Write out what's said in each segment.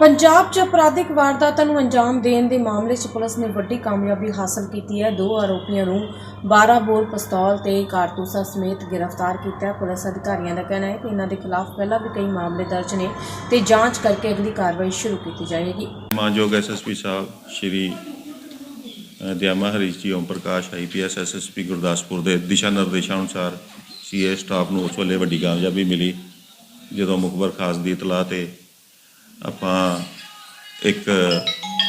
ਪੰਜਾਬ 'ਚ ਅਪਰਾਧਿਕ ਵਾਰਦਾਤਾਂ ਨੂੰ ਅੰਜਾਮ ਦੇਣ ਦੇ ਮਾਮਲੇ 'ਚ ਪੁਲਿਸ ਨੇ ਵੱਡੀ ਕਾਮਯਾਬੀ ਹਾਸਲ ਕੀਤੀ ਹੈ। ਦੋ ਆਰੋਪੀਆਂ ਨੂੰ 12 ਬੋਰ ਪਿਸਤੌਲ ਤੇ ਕਾਰਤੂਸਾਂ ਸਮੇਤ ਗ੍ਰਿਫਤਾਰ ਕੀਤਾ ਪੁਲਿਸ ਅਧਿਕਾਰੀਆਂ ਦਾ ਕਹਿਣਾ ਹੈ ਕਿ ਇਹਨਾਂ ਦੇ ਖਿਲਾਫ ਪਹਿਲਾਂ ਵੀ ਕਈ ਮਾਮਲੇ ਦਰਜ ਨੇ ਤੇ ਜਾਂਚ ਕਰਕੇ ਅਗਲੀ ਕਾਰਵਾਈ ਸ਼ੁਰੂ ਕੀਤੀ ਜਾਏਗੀ। ਮਾਨਯੋਗ ਐਸਐਸਪੀ ਸਾਹਿਬ, ਸ਼੍ਰੀ ਦਿਆਮਾ ਹਰੀਸ਼ ਜੀ, ਓਮ ਪ੍ਰਕਾਸ਼ ਆਈਪੀਐਸ ਐਸਐਸਪੀ ਗੁਰਦਾਸਪੁਰ ਦੇ ਦਿਸ਼ਾ ਨਿਰਦੇਸ਼ਾਂ ਅਨੁਸਾਰ ਸੀਏ ਸਟਾਫ ਨੂੰ ਉਸ ਵੇਲੇ ਵੱਡੀ ਕਾਮਯਾਬੀ ਮਿਲੀ। ਜਦੋਂ ਮੁਖਬਰ ਖਾਸ ਦੀ ਇਤਲਾਹ ਤੇ ਆਪਾਂ ਇੱਕ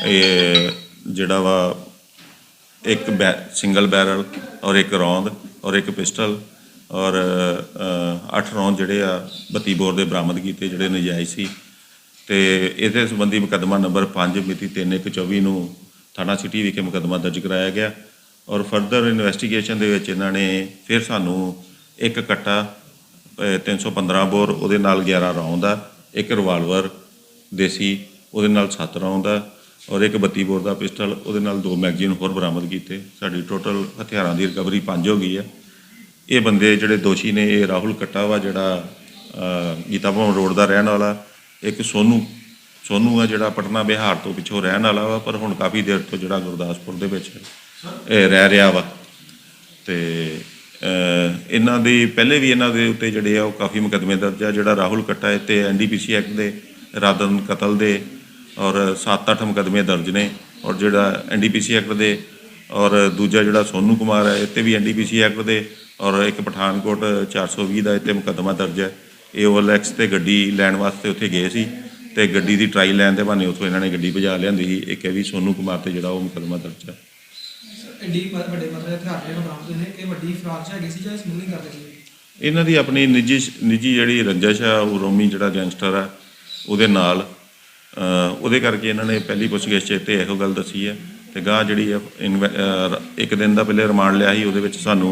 ਇਹ ਜਿਹੜਾ ਵਾ ਇੱਕ ਬੈ ਸਿੰਗਲ ਬੈਰਲ ਔਰ ਇੱਕ ਰੌਂਦ ਔਰ ਇੱਕ ਪਿਸਟਲ ਔਰ 8 ਰੌਂਦ ਜਿਹੜੇ ਆ 32 ਬੋਰ ਦੇ ਬਰਾਮਦ ਕੀਤੇ ਜਿਹੜੇ ਨਜਾਇਜ਼ ਸੀ। ਤੇ ਇਹਦੇ ਸੰਬੰਧੀ ਮੁਕੱਦਮਾ ਨੰਬਰ 5 ਮਿਤੀ 3124 ਨੂੰ ਥਾਣਾ ਸਿਟੀ ਵਿਖੇ ਮੁਕੱਦਮਾ ਦਰਜ ਕਰਾਇਆ ਗਿਆ ਔਰ ਫਰਦਰ ਇਨਵੈਸਟੀਗੇਸ਼ਨ ਦੇ ਵਿੱਚ ਇਹਨਾਂ ਨੇ ਫਿਰ ਸਾਨੂੰ ਇੱਕ ਕੱਟਾ ਅਹ, 315 ਬੋਰ ਉਹਦੇ ਨਾਲ 11 ਰੌਂਦ ਆ ਇੱਕ ਰਿਵਾਲਵਰ ਦੇਸੀ, ਉਹਦੇ ਨਾਲ 7 ਰੌਂਦ ਆ ਔਰ ਇੱਕ 32 ਬੋਰ ਦਾ ਪਿਸਟਲ, ਉਹਦੇ ਨਾਲ ਦੋ ਮੈਗਜ਼ੀਨ ਹੋਰ ਬਰਾਮਦ ਕੀਤੇ। ਸਾਡੀ ਟੋਟਲ ਹਥਿਆਰਾਂ ਦੀ ਰਿਕਵਰੀ 5 ਹੋ ਗਈ ਆ। ਇਹ ਬੰਦੇ ਜਿਹੜੇ ਦੋਸ਼ੀ ਨੇ, ਇਹ ਰਾਹੁਲ ਕੱਟਾ ਵਾ ਜਿਹੜਾ ਗੀਤਾ ਭਵਨ ਰੋਡ ਦਾ ਰਹਿਣ ਵਾਲਾ, ਇੱਕ ਸੋਨੂ। ਸੋਨੂ ਆ ਜਿਹੜਾ ਪਟਨਾ ਬਿਹਾਰ ਤੋਂ ਪਿੱਛੋਂ ਰਹਿਣ ਵਾਲਾ ਵਾ, ਪਰ ਹੁਣ ਕਾਫੀ ਦੇਰ ਤੋਂ ਜਿਹੜਾ ਗੁਰਦਾਸਪੁਰ ਦੇ ਵਿੱਚ ਇਹ ਰਹਿ ਰਿਹਾ ਵਾ। ਤੇ ਇਹਨਾਂ ਦੀ, ਪਹਿਲੇ ਵੀ ਇਹਨਾਂ ਦੇ ਉੱਤੇ ਜਿਹੜੇ ਆ, ਉਹ ਕਾਫੀ ਮੁਕੱਦਮੇ ਦਰਜ ਆ। ਜਿਹੜਾ ਰਾਹੁਲ ਕੱਟਾ ਹੈ ਤੇ ਐਨਡੀਪੀਸੀ ਐਕਟ ਦੇ ਇਰਾਦਨ ਕਤਲ ਦੇ ਔਰ 7-8 ਮੁਕੱਦਮੇ ਦਰਜ ਨੇ ਔਰ ਜਿਹੜਾ ਐਨਡੀਪੀਸੀ ਐਕਟ ਦੇ ਔਰ ਦੂਜਾ ਜਿਹੜਾ ਸੋਨੂ ਕੁਮਾਰ ਹੈ 'ਤੇ ਵੀ ਐਨਡੀਪੀਸੀ ਐਕਟ ਦੇ ਔਰ ਇੱਕ ਪਠਾਨਕੋਟ 420 ਦਾ ਇੱਥੇ ਮੁਕੱਦਮਾ ਦਰਜ ਹੈ। ਇਹ OLX ਤੇ ਗੱਡੀ ਲੈਣ ਵਾਸਤੇ ਉੱਥੇ ਗਏ ਸੀ ਤੇ ਗੱਡੀ ਦੀ ਟਰਾਈ ਲੈਣ ਦੇ ਬਹਾਨੇ ਉੱਥੋਂ ਇਹਨਾਂ ਨੇ ਗੱਡੀ ਭਜਾ ਲਿਆਂਦੀ ਸੀ। ਇੱਕ ਇਹ ਵੀ ਸੋਨੂ ਕੁਮਾਰ ਤੇ ਜਿਹੜਾ ਉਹ ਮੁਕੱਦਮਾ ਦਰਜ ਹੈ। ਐਡੀ ਮ- ਵੱਡੇ ਮਤਲਬ ਹਥਿਆਰ ਜਿਹੜੇ ਬਰਾਮਦ ਹੋਏ ਨੇ ਕਿ ਵੱਡੀ ਫਰਾਕ ਚ ਹੈਗੀ ਸੀ ਜਾਂ ਸਮੂਲਿੰਗ ਕਰਦੇ ਸੀ? ਇਹਨਾਂ ਦੀ ਆਪਣੀ ਨਿੱਜੀ ਨਿੱਜੀ ਜਿਹੜੀ ਰੰਜਿਸ਼ ਆ ਉਹ ਰੋਮੀ ਜਿਹੜਾ ਗੈਂਗਸਟਰ ਆ ਉਹਦੇ ਨਾਲ ਉਹਦੇ ਕਰਕੇ ਇਹਨਾਂ ਨੇ ਪਹਿਲੀ ਪੁੱਛਗਿੱਛ 'ਚ ਤੇ ਇਹੋ ਗੱਲ ਦੱਸੀ ਹੈ ਤੇ ਗਾਂ ਜਿਹੜੀ ਅਹ, ਇੱਕ ਦਿਨ ਦਾ ਪਹਿਲੇ ਰਿਮਾਂਡ ਲਿਆ ਸੀ ਉਹਦੇ ਵਿੱਚ ਸਾਨੂੰ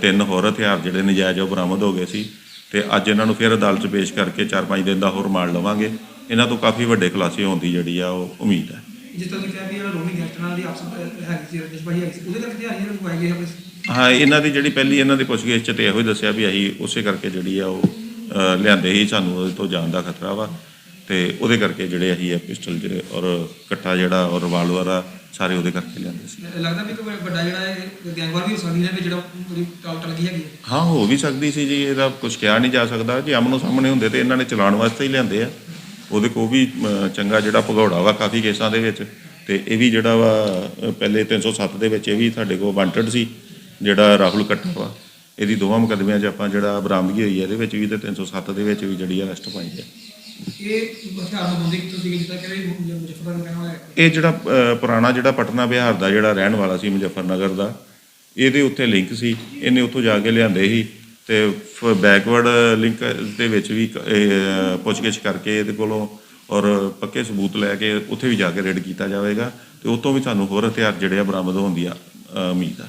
ਤਿੰਨ ਹੋਰ ਹਥਿਆਰ ਜਿਹੜੇ ਨਜਾਇਜ਼ ਉਹ ਬਰਾਮਦ ਹੋ ਗਏ ਸੀ ਤੇ ਅੱਜ ਇਹਨਾਂ ਨੂੰ ਫਿਰ ਅਦਾਲਤ 'ਚ ਪੇਸ਼ ਕਰਕੇ 4-5 ਦਿਨ ਦਾ ਹੋਰ ਰਿਮਾਂਡ ਲਵਾਂਗੇ। ਇਹਨਾਂ ਤੋਂ ਕਾਫੀ ਵੱਡੇ ਖੁਲਾਸੇ ਹੋਣ ਦੀ ਜਿਹੜੀ ਆ ਉਹ ਉਮੀਦ ਹੈ। ਜਿਸ ਤਰ੍ਹਾਂ ਤੁਸੀਂ ਕਿਹਾ ਵੀ ਇਹ ਰੋਮੀ ਗੈਂਗਸਟਰ ਨਾਲ ਦੀ ਆਪਸ ਹੈਗੀ ਸੀ ਰਜਿਸ਼ ਭਾਈ ਹੈਗੀ ਸੀ ਉਹਦੇ ਕਰਕੇ ਇਹਨਾਂ ਨੂੰ ਪਾਏ ਗਏ ਆਪਣੇ ਹਾਂ ਇਹਨਾਂ ਦੀ ਜਿਹੜੀ ਪਹਿਲੀ ਇਹਨਾਂ ਦੀ ਪੁੱਛਗਿੱਛ 'ਚ ਤੇ ਇਹੋ ਹੀ ਦੱਸਿਆ ਵੀ ਅਸੀਂ ਉਸੇ ਕਰਕੇ ਜਿਹੜੀ ਆ ਉਹ ਲਿਆਂਦੇ ਹੀ ਸਾਨੂੰ ਉਹਦੇ ਤੋਂ ਜਾਣ ਦਾ ਖਤਰਾ ਵਾ। ਤੇ ਉਹਦੇ ਕਰਕੇ ਜਿਹੜੇ ਅਸੀਂ ਇਹ ਪਿਸਟਲ ਜਿਹੜੇ ਔਰ ਕੱਟਾ ਜਿਹੜਾ ਔਰ ਰਿਵਾਲਵਰ ਆ ਸਾਰੇ ਉਹਦੇ ਕਰਕੇ ਲਿਆਂਦੇ ਸੀ। ਲੱਗਦਾ ਵੀ ਕੋਈ ਵੱਡਾ ਜਿਹੜਾ ਇਹ ਗੈਂਗਵਾਰ ਵੀ ਹੋ ਸਕਦੀ ਹੈ ਵੀ ਜਿਹੜਾ ਪੂਰੀ ਟਲ ਟਲ ਗਈ ਹੈਗੀ ਹੈ। ਹਾਂ ਵੀ ਸਕਦੀ ਸੀ ਜੀ ਇਹਦਾ ਕੁਝ ਕਿਹਾ ਨਹੀਂ ਜਾ ਸਕਦਾ। ਜੇ ਆਮਨੋ ਸਾਹਮਣੇ ਹੁੰਦੇ ਤੇ ਇਹਨਾਂ ਨੇ ਚਲਾਉਣ ਵਾਸਤੇ ਹੀ ਲਿਆਂਦੇ ਆ। ਉਹਦੇ ਕੋ ਵੀ ਚੰਗਾ ਜਿਹੜਾ ਭਗੌੜਾ ਵਾ ਕਾਫੀ ਕੇਸਾਂ ਦੇ ਵਿੱਚ। ਤੇ ਇਹ ਵੀ ਜਿਹੜਾ ਵਾ ਪਹਿਲੇ 307 ਦੇ ਵਿੱਚ ਇਹ ਵੀ ਸਾਡੇ ਕੋਲ ਵਾਂਟਡ ਸੀ ਜਿਹੜਾ ਰਾਹੁਲ ਕੱਟਾ ਵਾ। ਇਹਦੀ ਦੋਵਾਂ ਮੁਕੱਦਮਿਆਂ 'ਚ ਆਪਾਂ ਜਿਹੜਾ ਬਰਾਮਦਗੀ ਹੋਈ ਹੈ ਇਹਦੇ ਵਿੱਚ ਵੀ ਤੇ 307 ਦੇ ਵਿੱਚ ਵੀ ਜਿਹੜੀ ਅਰੈਸਟ ਪਾਈ ਹੈ। ਇਹ ਹਥਿਆਰ ਨੂੰ ਬੰਦੀ ਕਿੱਥੋਂ ਸੀ ਜਿੱਦਾਂ ਕਿ ਮੁਜ਼ੱਫਰਨਗਰ ਰਹਿਣ ਵਾਲਾ ਹੈ। ਇਹ ਜਿਹੜਾ ਪੁਰਾਣਾ ਜਿਹੜਾ ਪਟਨਾ ਬਿਹਾਰ ਦਾ ਜਿਹੜਾ ਰਹਿਣ ਵਾਲਾ ਸੀ ਮੁਜ਼ੱਫਰਨਗਰ ਦਾ ਇਹਦੇ ਉੱਤੇ ਲਿੰਕ ਸੀ। ਇਹਨੇ ਉੱਥੋਂ ਜਾ ਕੇ ਲਿਆਂਦੇ ਸੀ ਤੇ ਬੈਕਵਰਡ ਲਿੰਕ ਦੇ ਵਿੱਚ ਵੀ ਪੁੱਛਗਿੱਛ ਕਰਕੇ ਇਹਦੇ ਕੋਲੋਂ ਔਰ ਪੱਕੇ ਸਬੂਤ ਲੈ ਕੇ ਉੱਥੇ ਵੀ ਜਾ ਕੇ ਰੇਡ ਕੀਤਾ ਜਾਵੇਗਾ ਤੇ ਉਤੋਂ ਵੀ ਸਾਨੂੰ ਹੋਰ ਹਥਿਆਰ ਜਿਹੜੇ ਆ ਬਰਾਮਦ ਹੋਣ ਦੀ ਉਮੀਦ ਆ।